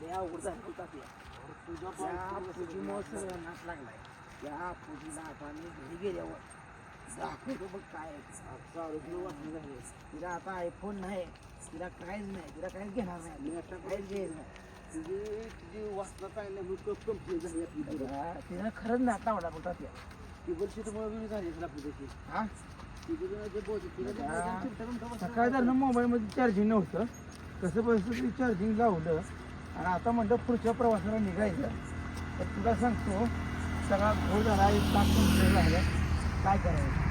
लय अवघड झालं. त्या. सगळं नाश लागलाय. त्या आपण घरी गेल्यावर दाखवतो बघ काय आहे. ते. तिला आता आयफोन नाही. तिला काहीच नाही. तिला काहीच घेणार नाही. काहीच घ्यायचं नाही. तिला तिला खरंच नाता आवडा बघ तात्या हा? सकाळी झालं मोबाईल मध्ये चार्जिंग नव्हतं. कसं बसं चार्जिंग लावलं आणि आता म्हणलं पुढच्या प्रवासाला निघायचं. तर तुला सांगतो सगळा घोळ झाला एक तास झालं. काय करायचं.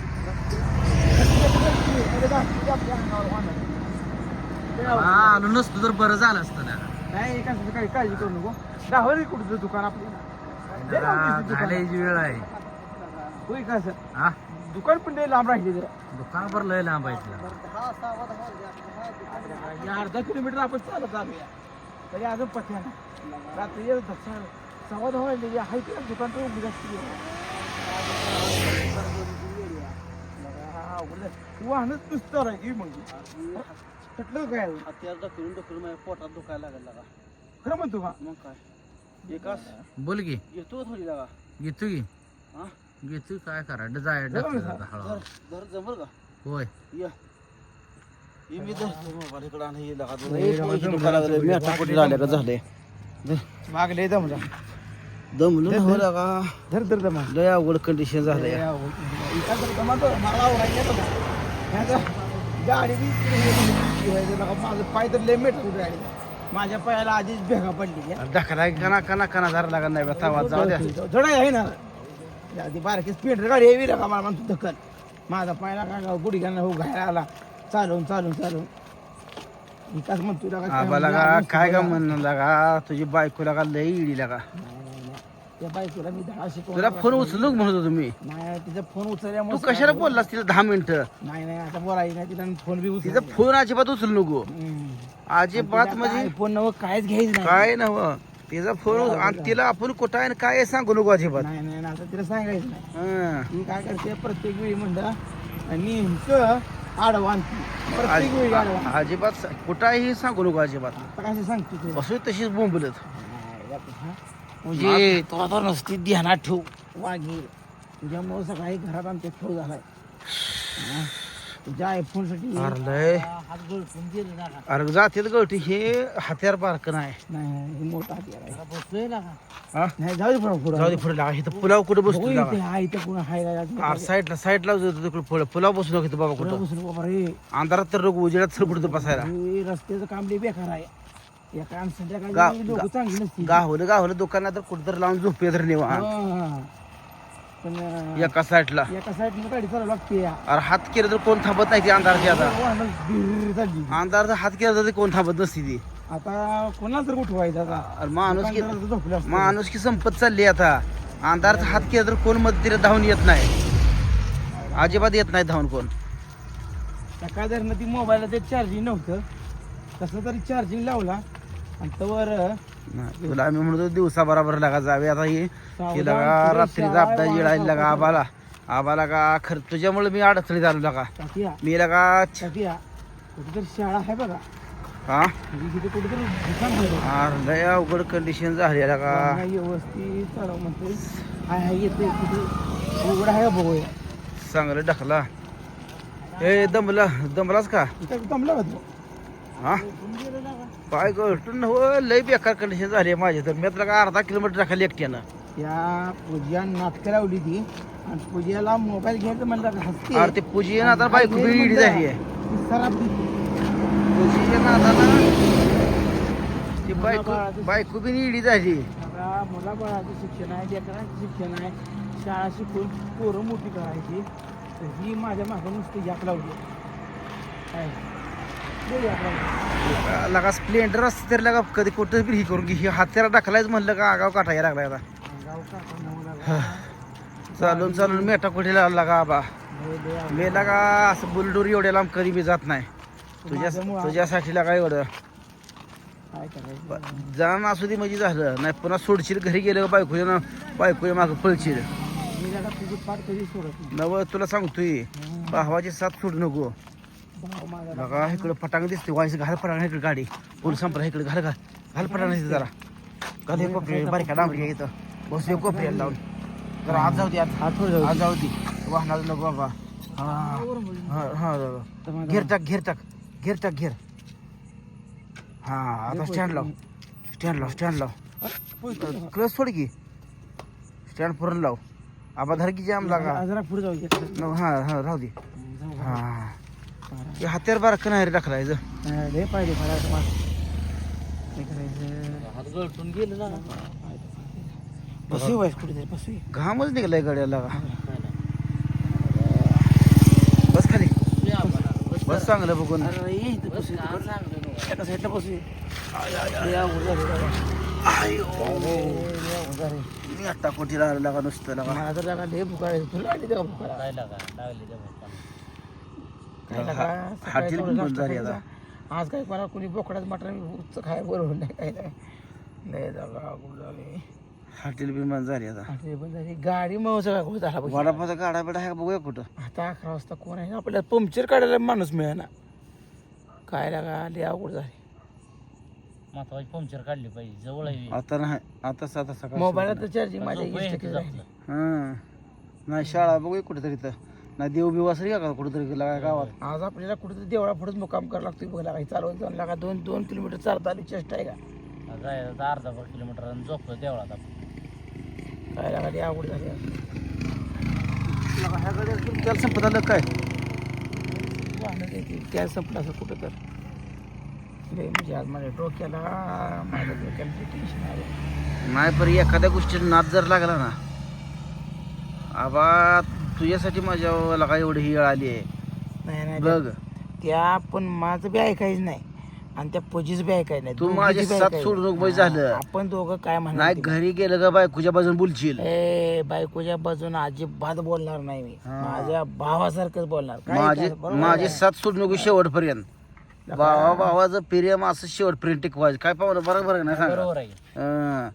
आलो नसतो तर बरं झालं असतं ना नाही एका काही काळजी करू नको. दाखवलं कुठचं दुकान दुकान. घालायची वेळ आहे. होय का सर हा? दुकान पण लय लांब राहिले जरा. दुकान भर लय लांब आहे अर्धा किलोमीटर आपण चालत आलोया तरी अजून नाही. रात्री येत. स- सव्वा दहा वाजले हाय की नाही दुकान तर उघड असते वाहनच नुसतं राहायची मग. म्हटलं काय? पोटात दुखायला लागला लागा खरं म्हणतो का? मग काय? एकाच बोल की. येतो थोडी लागा घेतो की. हा? घेतो काय करा? जाय जमल का? होय. या. ये मी तर हे झाले का? झाले. मागले दमला दमलो हो लागा धर धर दमा लय अवघड कंडिशन गाडी बघा. माझं पाय तर लय मेट गाडी माझ्या पायाला आधीच भेगा पडली ढकला कना कना कना धरा लागा नाही जाऊ द्या. थोडा आहे ना. ती बारकी स्पीड गाडी यावी का मला म्हणतो धक्कल माझा पायला काय गुडघ्यानं हो घायला आला. चालून चालून चालून. विकास म्हणतो लागा काय आबा लागा काय का म्हणणं लागा तुझी बायको लागा लय इडी लागा. त्या बायकोला मी दहा शिकवलं. तुला फोन उचलू का म्हणत होतो मी. नाही तिचा फोन तू उचलल्यामुळे कशाला बोललास तिला दहा मिनिटं? नाही नाही आता बोलायची नाही तिला फोन बी उचल तिचा फोन अजिबात उचलू नको. अजिबात म्हणजे फोन नव काहीच घ्यायचं नाही. काय नव? तिचा फोन आणि तिला आपण कुठं आहे आणि काय आहे सांगू नको अजिबात. नाही नाही नाही, आता तिला सांगायचं नाही. हं. ती काय करते प्रत्येक वेळी म्हणलं नेमकं आडवा आणते. प्रत्येक वेळी आडवा अजिबात कुठाही सांगू नको अजिबात. आता कशी सांगते तुला? असू तशीच बोंबलत. नाही, आता हा. म्हणजे तुला तर नसती ध्यानात ठेव वाघे तुझ्यामुळे सकाळी घरात आमच्या ठेव झालाय. हा. तुझ्या अरे लय हात गळपून गेले ना अरे जातील गवठी हे हत्यार बारक नाही. नाही हे मोठा हत्यार आहे. बसतोय ना. हा? नाही जाऊ दे पुढं पुढं. जाऊ दे पुढे लागा इथं पुलाव कुठं बसतो बघू लागा इथे हा इथं पुन्हा हाय का अरे साईडला पुढे. पुलाव बसू नको इथं बाबा पुढं कुठं बसून बाबा रे. अंधारात तर लोक उजेडात सर पुढे बसायला. हे रस्त्याचं काम लई बेकार आहे. एका गा- संध्याकाळी लोक चांगली नसतील. गावलं गावलं दुकानात तर कुठं तर लावून झोपे तर नेवा हा. पण एका साईडला एका साईडने गाडी चालू लागते. अरे हात केलं तर कोण थांबत नाही ती अंधाराची आता. वाहनं चालली. अंधाराचा हात केला तर कोण थांबत नसती ती. आता कोणाला तर उठवायचं आता. अरे माणूस की दुकानदाराचं झोपलं असतं. माणूस की संपत चालली आता. अंधाराचा हात केला तर कोण मदतीला धावून येत नाही. अजिबात येत नाही धावून कोण. सकाळ जर ती मोबाईलला ते चार्जिंग नव्हतं. कसं तरी चार्जिंग लावला. आणि तवर तुला आम्ही म्हणतो दिवसा बरोबर लागा जावे. आता ही ही लगा पुढे रात्री शाळा जापदा आहे, येळायला लागा आबाला. आबाला का? खर तुझ्यामुळे मी अडचणीत आलो लागा. मी लगा कुठेतरी शाळा आहे बघा. हा? म्हणजे अवघड कंडिशन झाली वाहनं व्यवस्थित उघडा आहे का बघूया? चांगलं ढकला. ए दमला दमलाच का? का तू हा? काय गोष्ट हो लय बेकार कंडिशन झाली आहे माझी. तर मी तर का अर्धा किलोमीटर टाकली एकट्यानं. त्या पूजा नाटकं लावली ती. आणि पूजेला मोबाईल घ्यायचं म्हणलं हसते. अरे ते पूजी आता बायको इडी झाली आहे. देते. पूजीच्या नादाला ती बायको बायको बी इडी झाली. आता मुलाबाळाचं शिक्षण आहे लेकरांचं शिक्षण आहे. शाळा शिकून पोरं मोठी करायची. तर ही माझ्या मागं नुसती याक लावली. लावली. लगा स्प्लेंडर असते तर लगा कधी कुठं बी ही करून घे हात्याला टाकलायच म्हणलं का आगाव काटा यायला लागला आता लागला. चालून चालून मेटा कुठे लागा आबा लय- लय आवडलं. मी लगा असं बुलडोर एवढ्या लांब कधी बी जात नाही तुझ्या तुझ्यासाठी लगा एवढं जाण असू दे म्हणजे झालं नाही पुन्हा सोडशील घरी गेलं बायकोच्या ना बायकोच्या मागं पळशील मी नव तुला सांगतोय. भावाची साथ सोडू नको लगा इकडं पटांग दिसते वाईस घाल पटांग इकडे गाडी. पोलीस संपला इकडे घाल घाल. घाल पटाने जरा. घाल हे कोपरे बारीक डांबरी इथं. बस हे कोपऱ्याला लावून. जरा आज जाऊ दे आज आज जाऊ दे. वाहणार नको बाबा. हा. हा हा दे. घेर टाक घेर टाक. घेर टाक घेर. हा आता स्टँड लाव. स्टँड लाव स्टँड लाव. क्लच सोड की. स्टँड पुरण लाव. आबा धर की? जाम लागा जरा पुढे जाऊ हा हा राहू दे. हा. हे हत्यार बारा कनारी टाकलायचं हा, लय पाहिजे फळाचं मास. काय करायचं बसू व्हायचं कुठेतरी बसू घामच निघलाय गड्याला. बस खाली. बस चांगलं बघून. अरे ये इथं बसू एका साईडला बसू लय अवघड झालं बाबा. लय अवघड झालं. मी आता कोठी राहिलं लागा नुसतं लागा. मला तर लागा लय भुका लागली. तुला लागली का भुका? लागले? काय लागा? सकाळी हाटील थोडं नाश्ता झाली. आज काय कोणा कोणी बोकडाच मटण उच्च खाय बरोबर नाही काय नाही. जागा अवघड झाली हॉटेल बिमान झाली आता. हाटील पण झाली. गाडी मग सगळा खूप झाला बघ. वडापावचा गाडा बिडा आहे का बघूया कुठं? आता अकरा वाजता कोण आहे आपल्याला पंक्चर काढायला माणूस मिळेना. काय लागा लय अवघड झाली. महत्वाची पंक्चर काढली पाहिजे जवळ आहे. आता नाही आता सकाळ मोबाईलात तर चार्जिंग माझ्या वीस टक्के राहिली. हा. नाही शाळा बघूया कुठेतरी तर नाही देव बिव असली का कुठेतरी लागा गावात? आज आपल्याला कुठेतरी देवळा पुढेच मुक्काम करावा लागतो बघ लागा चालवून जाऊन लागा दोन दोन किलोमीटर चालता आली चेष्टा आहे का? जायचं तर अर्धा भर किलोमीटर आणि झोपतो देवळात आपण. काय लागा लय अवघड झाली. आज. लागा त्याला संपत आलं काय? वाहनं त्या संपलं असं कुठं तर. लय म्हणजे आज माझ्या डोक्याला माझ्या डोक्याला टेन्शन आलं नाही पण एखाद्या गोष्टीत नाद जर लागला ना आबा तुझ्यासाठी माझ्या लागा एवढी ही आली आहे? नाही नाही बघ. त्या पण माझं बी ऐकायचं नाही. आणि त्या पजीच बी ऐकायचं नाही. तू दोघीची माझे बी ऐकायचं. सोडून नको बाई हा, झालं. आपण दोघं काय म्हणणार नाही ते. घरी गेलं का बायकोच्या बाजून बोलशील? ए बायकोच्या बाजून अजिबात बोलणार नाही मी. हा. माझ्या भावासारखंच बोलणार. काय माझे काय, बरोबर माझे आहे. साथ सोडून नको शेवटपर्यंत. भावा भावाचं प्रेम असं शेवटपर्यंत टिकवायचं. काय पाहुणं बरोबर आहे ना सांगा. बरोबर आहे.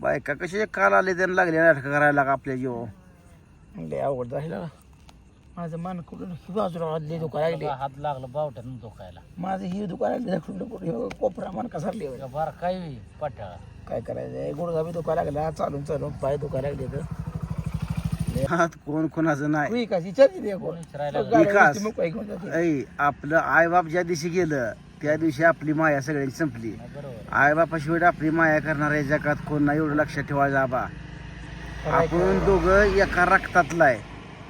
बायका कसे काल आले त्यांना लागले नाटक करायला का आपल्या जीव लय अवघड झालं माझं मन कुठून ही बाजूला वाजली दुकान लागली. हात लागलं बावट्यात धोकायला माझं ही दुकान लागली कुठलं कुठं कोपरा मन कसारली बार काय पाट्याळा काय करायचं? गुडघा बी दुखा लागला चालून चालून पाय दुखा लागले तर. हात कोण कोणाचं नाही. विकास. ऐ आपलं आईबाप ज्या दिवशी गेलं त्या दिवशी आपली माया सगळ्यांची संपली. आईबापाशिवाय आपली माया करणाऱ्या जगात कोण नाही एवढं लक्षात ठेवायचं आबा. आपण दोघं एका रक्तातला आहे.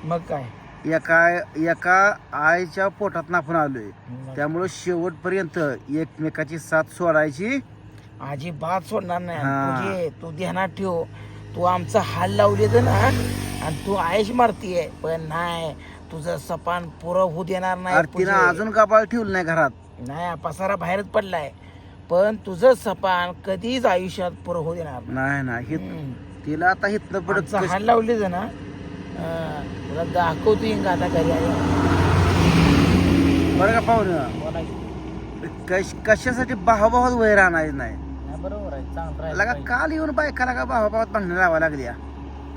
मग काय? एका एका आईच्या पोटात आपण आलोय. त्यामुळं शेवटपर्यंत एकमेकाची साथ सोडायची. अजिबात सोडणार नाही. हा. तुझे तू ध्यानात ठेव. तू आमचा हाल लावले ना आणि तू आयश मारतीये. पण नाही तुझं सपान पुरं होऊ देणार नाही अरे तिनं. अजून कपाळ ठेवलं नाही घरात. नाही पसारा बाहेरच पडलाय. पण तुझं सपान कधीच आयुष्यात पुरं होऊ देणार नाही. नाही हम्म. तिला आता हितनं पडत आमचा लावले ना अं, तुला दाखवतो येईन का आता घरी आल्यावर. बरं का पाहुणं? कश कशासाठी भावाभावात वय राहणार नाही? बरोबर आहे. चांगलं राहिलं लगा पाहिजे. काल येऊन बायकाला का भावाभावात भांडणं लावा लागल्या?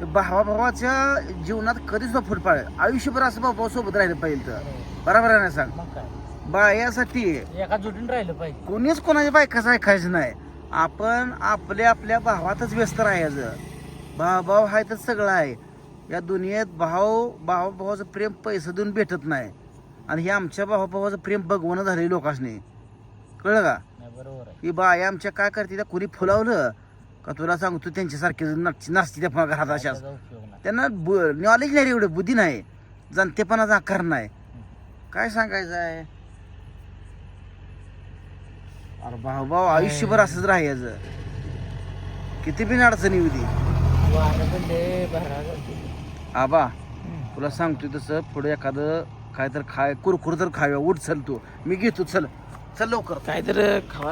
तर भावाभावाच्या जीवनात कधीच फूट पाडेल आयुष्यभर असं भाऊ सोबत राहिलं पाहिजे तर. बरोबर आहे ना सांग? मग काय? बायासाठी. एका जुटीन राहिलं पाहिजे. कोणीच कोणाच्या बायकाचं ऐकायचं नाही. आपण आपल्या आपल्या भावातच व्यस्त राहायचं. भाव भाव आहे तर सगळं आहे. या दुनियेत भाव भाव भावाचं प्रेम पैसे देऊन भेटत नाही. आणि हे आमच्या भावा भावाचं प्रेम बघवणं झाले लोकांनी कळलं का? बरोबर ही बाय आमच्या काय करते त्या कुणी फुलावलं का तुला सांगतो त्यांच्यासारखे नाच नाचते त्या घरात अशाच. नाही. त्यांना नॉलेज नाही रे एवढं बुद्धी नाही. जाणतेपणाचा आकार नाही. काय सांगायचं आहे अरे भाऊ भाऊ आयुष्यभर असंच राहायचं. किती बिन अडचणी भरा करते. आबा. तुला सांगतोय तसं पुढे एखादं काय तर खाय कुरकुर तर खाव्या उठ चल तू. मी घेतो चल. चल लवकर. काय तर खावा